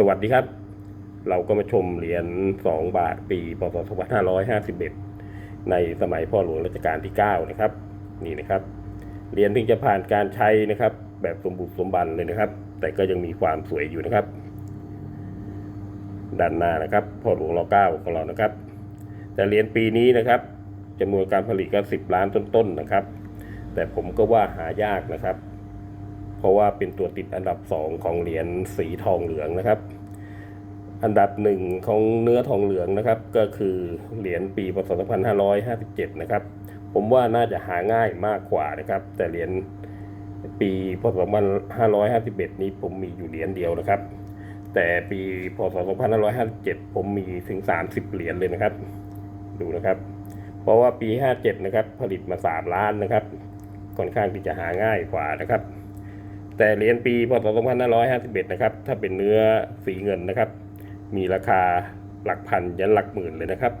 สวัสดีครับ เราก็มาชมเหรียญ 2 บาทปีพศ2551 ในสมัยพ่อหลวงรัชกาลที่ 9 นะครับ นี่นะครับ เหรียญถึงจะผ่านการใช้นะครับ แบบสมบูรณ์สมบันเลยนะครับ แต่ก็ยังมีความสวยอยู่นะครับ ด้านหน้านะครับ พ่อหลวงรอเก้าของเรานะครับ แต่เหรียญปีนี้นะครับจำนวนการผลิตก็ 10 ล้านต้นๆนะครับ แต่ผมก็ว่าหายากนะครับ ราะว่าเป็นตัวติดอันดับ 2 ของเหรียญสีทองเหลืองนะครับ อันดับหนึ่งของเนื้อทองเหลืองนะครับ ก็คือเหรียญปีพศ2557 นะครับ ผมว่าน่าจะหาง่ายมากกว่านะครับ แต่เหรียญปีพศ2551 นี้ผมมีอยู่เหรียญเดียวนะครับ แต่ปีพศ2557 ผมมีถึง 30 เหรียญเลยนะครับ ดูนะครับเพราะว่าปี 57 นะครับ ผลิตมา 3 ล้านนะครับ ค่อนข้างที่จะหาง่ายกว่านะครับ แต่เหรียญปีพศ2551 นะครับ ถ้าเป็นเนื้อสีเงินนะครับ มีราคาหลักพันยันหลักหมื่นเลยนะครับ